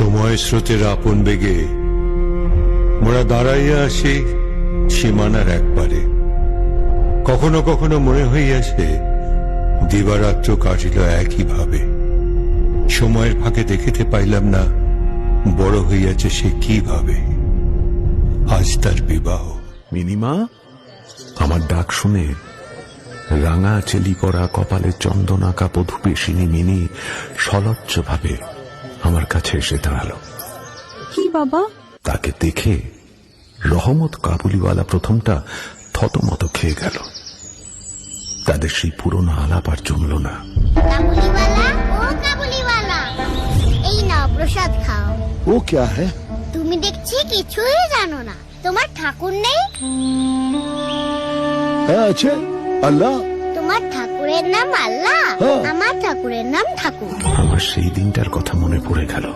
সময় স্রোতের আপন বেগে মোরা দাঁড়াইয়া আসি সীমানার একবারে কখনো কখনো মনে হইয়াছে, দিবারাত্র কাটিল একইভাবে সময়ের ফাঁকে দেখিতে পাইলাম না, বড় হইয়াছে সে কীভাবে আজ তার বিবাহ। মিনিমা, আমার ডাক শুনে রাঙা চেলি করা কপালে চন্দন আঁকা বধূপেশিনী মিনি সলজ্জ ভাবে আমার কাছে এসে দাঁড়াল। কি বাবা? তাকে দেখে রহমত কাবুলিওয়ালা প্রথমটা থতমত খেয়ে গেল। তাদের সেই পুরনো আলাপ আর জমল না। প্রসাদ খাও। ও হ্যাঁ তুমি দেখছি কিছুই জানো না। তোমার ঠাকুর নেই? হ্যাঁ আছে। আল্লাহ তোমার ঠাকুরের নাম আল্লাহ হ্যাঁ। আমার ঠাকুরের নাম ঠাকুর আমার সেই দিনটার কথা মনে পড়ে গেল